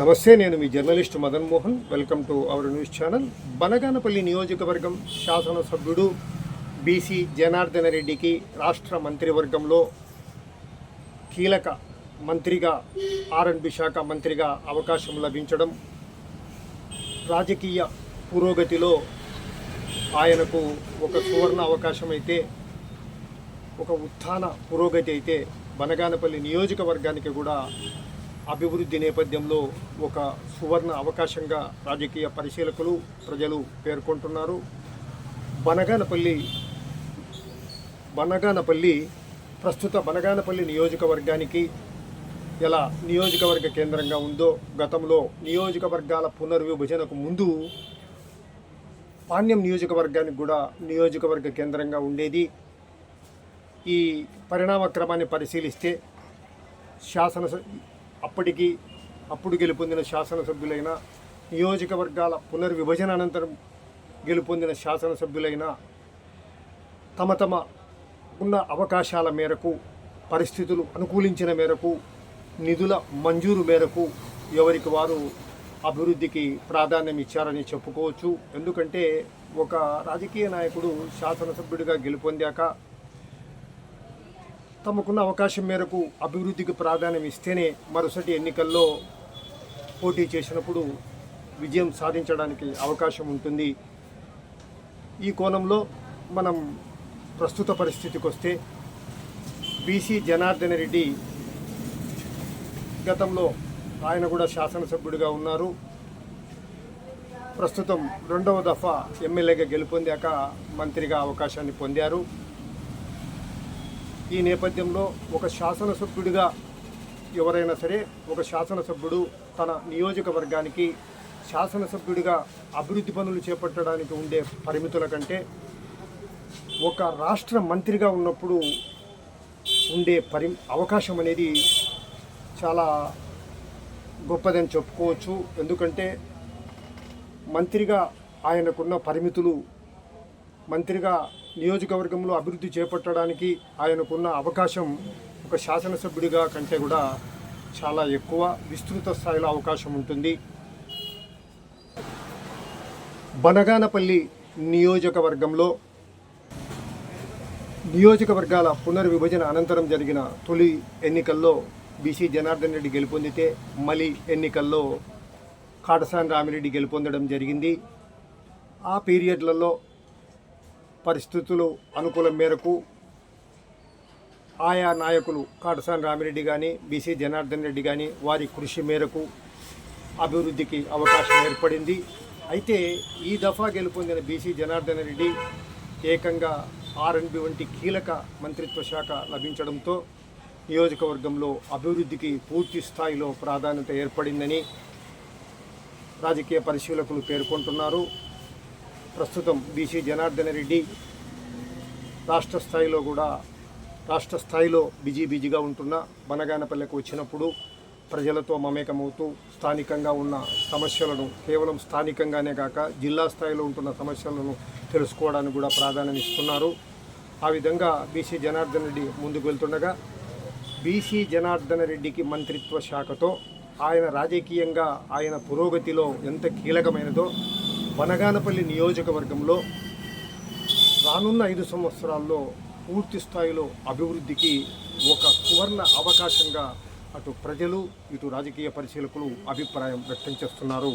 నమస్తే నేను మీ journalist Madan Mohan. Welcome to our news channel. Banaganapalli నియోజకవర్గం శాసనసభ్యుడు బీసీ జనార్దన రెడ్డికి రాష్ట్ర మంత్రివర్గంలో కీలక మంత్రిగా ఆర్ఎన్బి శాఖ మంత్రిగా అవకాశం లభించడం రాజకీయ పురోగతిలో ఆయనకు ఒక సువర్ణ అవకాశం అయితే ఒక ఉత్థాన పురోగతి అయితే బనగానపల్లి నియోజకవర్గానికి కూడా అభివృద్ధి నేపథ్యంలో ఒక సువర్ణ అవకాశంగా రాజకీయ పరిశీలకులు ప్రజలు పేర్కొంటున్నారు. బనగానపల్లి బనగానపల్లి ప్రస్తుత బనగానపల్లి నియోజకవర్గానికి ఎలా నియోజకవర్గ కేంద్రంగా ఉందో గతంలో నియోజకవర్గాల పునర్విభజనకు ముందు పాణ్యం నియోజకవర్గానికి కూడా నియోజకవర్గ కేంద్రంగా ఉండేది. ఈ పరిణామక్రమాన్ని పరిశీలిస్తే శాసన అప్పటికి అప్పుడు గెలుపొందిన శాసనసభ్యులైన నియోజకవర్గాల పునర్విభజన అనంతరం గెలుపొందిన శాసనసభ్యులైన తమ తమ ఉన్న అవకాశాల మేరకు పరిస్థితులు అనుకూలించిన మేరకు నిధుల మంజూరు మేరకు ఎవరికి వారు అభివృద్ధికి ప్రాధాన్యం ఇచ్చారని చెప్పుకోవచ్చు. ఎందుకంటే ఒక రాజకీయ నాయకుడు శాసనసభ్యుడిగా గెలుపొందాక తమకున్న అవకాశం మేరకు అభివృద్ధికి ప్రాధాన్యం ఇస్తేనే మరుసటి ఎన్నికల్లో పోటీ చేసినప్పుడు విజయం సాధించడానికి అవకాశం ఉంటుంది. ఈ కోణంలో మనం ప్రస్తుత పరిస్థితికి వస్తే బీసీ జనార్దన రెడ్డి గతంలో ఆయన కూడా శాసనసభ్యుడిగా ఉన్నారు. ప్రస్తుతం రెండవ దఫా ఎమ్మెల్యేగా గెలుపొందాక మంత్రిగా అవకాశాన్ని పొందారు. ఈ నేపథ్యంలో ఒక శాసనసభ్యుడిగా ఎవరైనా సరే ఒక శాసనసభ్యుడు తన నియోజకవర్గానికి శాసనసభ్యుడిగా అభివృద్ధి పనులు చేపట్టడానికి ఉండే పరిమితుల కంటే ఒక రాష్ట్ర మంత్రిగా ఉన్నప్పుడు ఉండే పరి అవకాశం అనేది చాలా గొప్పదని చెప్పుకోవచ్చు. ఎందుకంటే మంత్రిగా ఆయనకున్న పరిమితులు మంత్రిగా నియోజకవర్గంలో అభివృద్ధి చేపట్టడానికి ఆయనకున్న అవకాశం ఒక శాసనసభ్యుడిగా కంటే కూడా చాలా ఎక్కువ విస్తృత స్థాయిలో అవకాశం ఉంటుంది. బనగానపల్లి నియోజకవర్గంలో నియోజకవర్గాల పునర్విభజన అనంతరం జరిగిన తొలి ఎన్నికల్లో బీసీ జనార్దన్ రెడ్డి గెలుపొందితే మలి ఎన్నికల్లో కాటసాని రామిరెడ్డి గెలుపొందడం జరిగింది. ఆ పీరియడ్లలో పరిస్థితులు అనుకూలం మేరకు ఆయా నాయకులు కాటసాని రామిరెడ్డి కానీ బీసీ జనార్దన్ రెడ్డి కానీ వారి కృషి మేరకు అభివృద్ధికి అవకాశం ఏర్పడింది. అయితే ఈ దఫా గెలుపొందిన బీసీ జనార్దన్ రెడ్డి ఏకంగా ఆర్ఎన్బి వంటి కీలక మంత్రిత్వ శాఖ లభించడంతో నియోజకవర్గంలో అభివృద్ధికి పూర్తి స్థాయిలో ప్రాధాన్యత ఏర్పడిందని రాజకీయ పరిశీలకులు పేర్కొంటున్నారు. ప్రస్తుతం బీసీ జనార్దన రెడ్డి రాష్ట్ర స్థాయిలో కూడా రాష్ట్ర స్థాయిలో బిజీ బిజీగా ఉంటున్న బనగానపల్లెకు వచ్చినప్పుడు ప్రజలతో మమేకమవుతూ స్థానికంగా ఉన్న సమస్యలను కేవలం స్థానికంగానే కాక జిల్లా స్థాయిలో ఉంటున్న సమస్యలను తెలుసుకోవడానికి కూడా ప్రాధాన్యం ఇస్తున్నారు. ఆ విధంగా బీసీ జనార్దన్ రెడ్డి ముందుకు వెళ్తుండగా బీసీ జనార్దన రెడ్డికి మంత్రిత్వ శాఖతో ఆయన రాజకీయంగా ఆయన పురోగతిలో ఎంత కీలకమైనదో వనగానపల్లి నియోజకవర్గంలో రానున్న ఐదు సంవత్సరాల్లో పూర్తి స్థాయిలో అభివృద్ధికి ఒక సువర్ణ అవకాశంగా అటు ప్రజలు ఇటు రాజకీయ పరిశీలకులు అభిప్రాయం వ్యక్తం చేస్తున్నారు.